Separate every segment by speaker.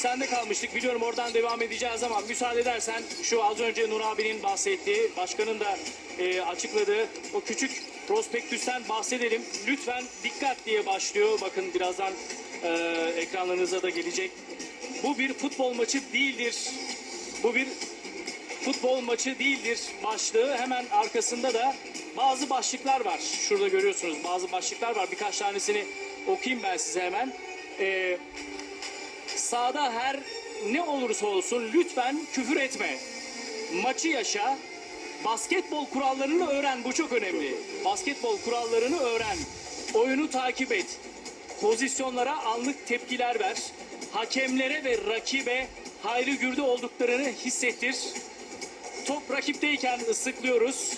Speaker 1: sende kalmıştık. Biliyorum oradan devam edeceğiz ama müsaade edersen şu az önce Nur abinin bahsettiği, başkanın da e, açıkladığı o küçük prospektüsten bahsedelim. Lütfen dikkat diye başlıyor. Bakın birazdan e, ekranlarınıza da gelecek. Bu bir futbol maçı değildir. Bu bir futbol maçı değildir başlığı. Hemen arkasında da bazı başlıklar var. Şurada görüyorsunuz bazı başlıklar var. Birkaç tanesini okuyayım ben size hemen. Ee, sahada her ne olursa olsun lütfen küfür etme. Maçı yaşa. Basketbol kurallarını öğren. Bu çok önemli. Basketbol kurallarını öğren. Oyunu takip et. Pozisyonlara anlık tepkiler ver. Hakemlere ve rakibe hayrı gürde olduklarını hissettir. Top rakipteyken ıslıklıyoruz.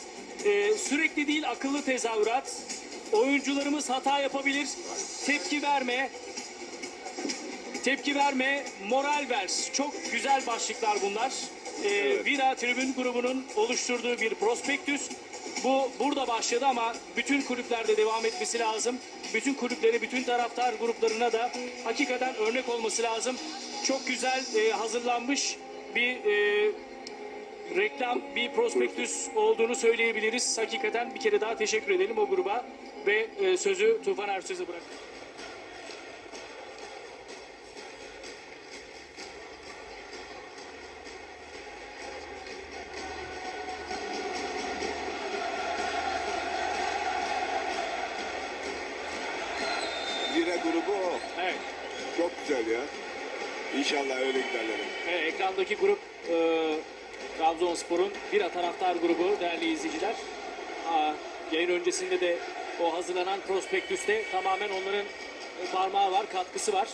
Speaker 1: Ee, sürekli değil akıllı tezahürat. Oyuncularımız hata yapabilir. Tepki verme. Tepki verme, moral ver. Çok güzel başlıklar bunlar. Ee, Vira Tribün grubunun oluşturduğu bir prospektüs. Bu burada başladı ama bütün kulüplerde devam etmesi lazım. Bütün kulüpleri, bütün taraftar gruplarına da hakikaten örnek olması lazım. Çok güzel e, hazırlanmış bir e, reklam bir prospektüs olduğunu söyleyebiliriz. Hakikaten bir kere daha teşekkür edelim o gruba ve e, sözü Tufan Ersöz'e bırak.
Speaker 2: Grubu o.
Speaker 1: Evet.
Speaker 2: Çok güzel ya. İnşallah öyle giderler.
Speaker 1: Evet, ekrandaki grup e, Trabzonspor'un bir taraftar grubu değerli izleyiciler. Aa, yayın öncesinde de o hazırlanan prospektüste tamamen onların parmağı var, katkısı var.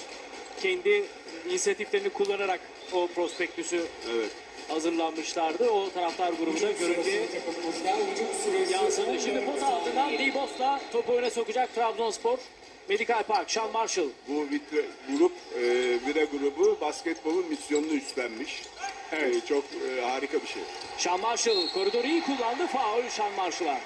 Speaker 1: Kendi inisiyatiflerini kullanarak o prospektüsü
Speaker 2: Evet.
Speaker 1: hazırlanmışlardı. O taraftar grubu da görüntüye yansıdı. Şimdi pot altından Libos'la topu öne sokacak Trabzonspor. Medical Park, Sean Marshall.
Speaker 2: Bu vitre, grup, e, Vira grubu basketbolun misyonunu üstlenmiş.
Speaker 1: Evet.
Speaker 2: E, çok e, harika bir şey.
Speaker 1: Sean Marshall koridoru iyi kullandı. Faul Sean Marshall'a.